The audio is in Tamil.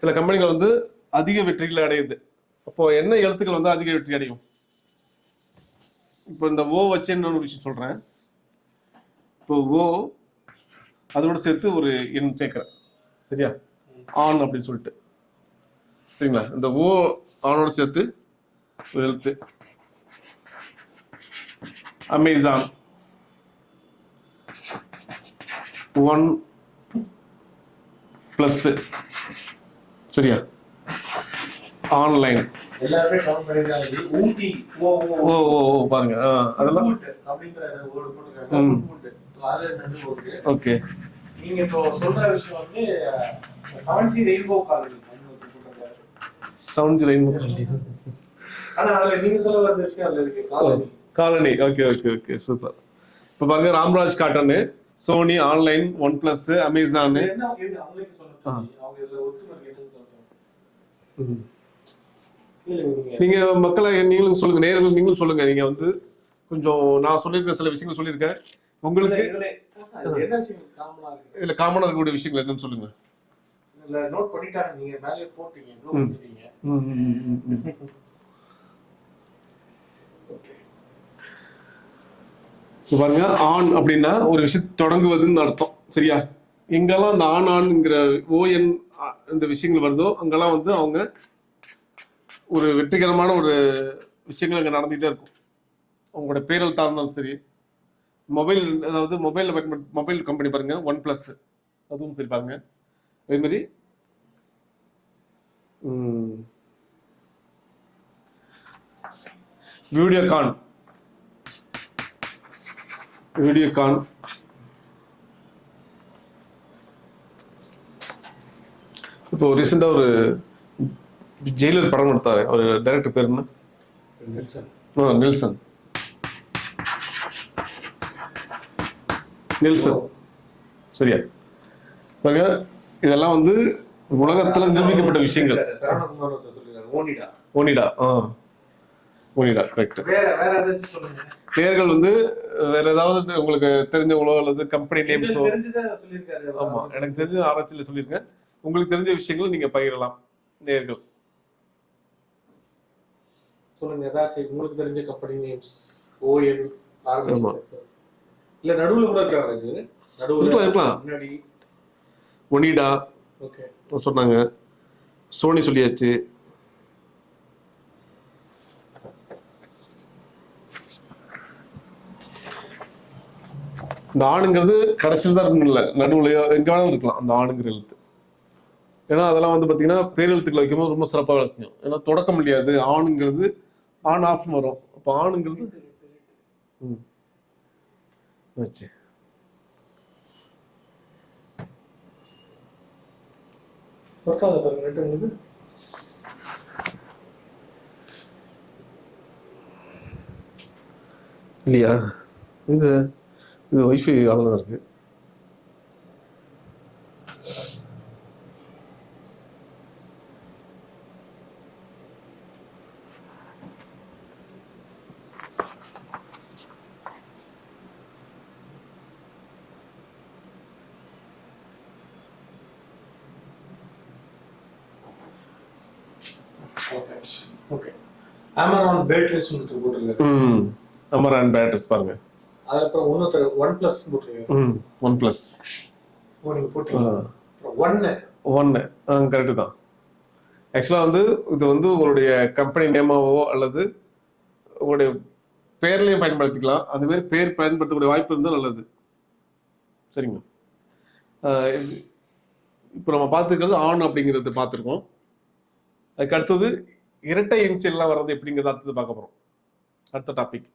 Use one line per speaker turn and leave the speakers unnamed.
சில கம்பெனிகள் வந்து அதிக வெற்றிகளை அடையுது. அப்போ என்ன எழுத்துக்கள் வந்து அதிக வெற்றி அடையும்? இப்போ இந்த ஓ வச்சு இன்னொரு விஷயம் சொல்றேன். இப்போ ஓ அதோட சேர்த்து ஒரு எண் சேர்க்கிறேன். சரியா? ஆன் அப்படின்னு சொல்லிட்டு. சரிங்களா? இந்த ஓ ஆனோட சேர்த்து ஒரு எழுத்து. அமேசான் ஒன் ப்ளஸ்ஸு சரியா? ஆன்லைன்
ஓ ஓ
ஓ பாருங்க. அதெல்லாம் ஓகே.
நீங்க இப்போ சொல்ற விஷயம் வந்து seven G rainbow colony
sound rain
ஆனா அதுல நீங்க சொல்ல வந்த விஷயம் அதுல இருக்கு. Colony
colony. Okay okay okay. Super. இப்போ பாருங்க Ramraj cotton Sony online one plus Amazon.
என்ன அவங்க இதுல ஒத்துமை நீங்க
மக்களை நீங்களும் சொல்லுங்க நேர்கள் நீங்களும் சொல்லுங்க. நீங்க வந்து கொஞ்சம் நான் சொல்லியிருக்க சில விஷயங்கள் சொல்லியிருக்கேன். உங்களுக்கு
விஷயம்? காமனா
இருக்கக்கூடிய விஷயங்கள் என்னன்னு சொல்லுங்க.
நோட் பண்ணிட்டாங்க. நீங்க மேலே போட்டீங்க. நோட் பண்ணிட்டீங்க.
இப்ப பாருங்க ஆண் அப்படின்னா ஒரு விஷயம் தொடங்குவதுன்னு அர்த்தம். சரியா? எங்கெல்லாம் இந்த ஆண் ஆண்ங்கிற ஓஎன் இந்த விஷயங்கள் வருதோ அங்கெல்லாம் வந்து அவங்க ஒரு வெற்றிகரமான ஒரு விஷயங்கள் அங்கே நடந்துகிட்டே இருக்கும். அவங்களோட பேரல் தாழ்ந்தாலும் சரி. மொபைல் அதாவது மொபைலில் பயன்படுத்த மொபைல் கம்பெனி பாருங்க ஒன் ப்ளஸ் அதுவும் சரி பாருங்க. வீடியோ கான் வீடியோகான் வீடியோகான் இப்போ ரீசெண்டாக ஒரு ஜெயிலர் படம் எடுத்தாரு. ஒரு டைரக்டர் பேர் என்ன? நெல்சன். நெல்சன். சரியா? இதெல்லாம் வந்து உலகத்துல நிரூபிக்கப்பட்ட விஷயங்கள்.
ஓனிடா.
ஓனிடா ஆ. ஓனிடா கரெக்ட் பேர்கள் வந்து வேற ஏதாவது உங்களுக்கு தெரிஞ்சவங்களோ அல்லது கம்பெனி நேம்ஸோ ஆமா எனக்கு தெரிஞ்ச ஆராய்ச்சியில சொல்லியிருக்கேன். உங்களுக்கு தெரிஞ்ச விஷயங்களை நீங்க பகிரலாம். நேர்கள்.
சொல்லுங்க ஏதாச்சும் உங்களுக்கு தெரிஞ்ச கம்பெனி நேம்ஸ் ஓஎன் இல்ல நடுவுல கூட இருக்காங்க இது நடுவுல
இருக்கலாம்.
முன்னாடி.
ஒனிடா.
ஓகே.
சொன்னாங்க. சோனி சொல்லியாச்சு. இந்த ஆணுங்கிறது கடைசியில் தான் இருக்கணும் இல்லை நடுவுலையோ எங்க வேணாலும் இருக்கலாம். அந்த ஆணுங்கிற எழுத்து. ஏன்னா அதெல்லாம் வந்து பார்த்தீங்கன்னா பேரெழுத்துக்களை வைக்கும்போது ரொம்ப சிறப்பாக வேலை செய்யும் ஏன்னா தொடக்க முடியாது. ஆணுங்கிறது ஆன் ஆஃப் வரும். அப்போ ஆணுங்கிறது ம்.
உங்களுக்கு
இல்லையா? இது இது ஒய்ஃபை ஆன்ல இருக்கு.
ஓகே அமரான் பேட்டரிஸ் போட்டிருக்காரு
ம். அமரான் பேட்டர்ஸ் பாருங்க.
அப்புறம் இன்னொருத்தர் ஒன் பிளஸ் போட்டிருக்காரு
ம். ஒன் ப்ளஸ்
ஓ நீங்க போட்டீங்க. அப்புறம் ஒன்னு
ஒன்று ஆ கரெக்டு தான். ஆக்சுவலாக வந்து இது வந்து உங்களுடைய கம்பெனி நேமாவோ அல்லது உங்களுடைய பேர்லையும் பயன்படுத்திக்கலாம். அந்த மாதிரி பேர் பயன்படுத்தக்கூடிய வாய்ப்பு இருந்தால் நல்லது. சரிங்க இப்போ நம்ம பார்த்துக்கிறது ஆன் அப்படிங்கிறது பார்த்துருக்கோம். அதுக்கு அடுத்தது இரட்டை இன்சியல்லாம் வர்றது எப்படிங்கிறத அடுத்தது பார்க்க போகிறோம் அடுத்த டாபிக்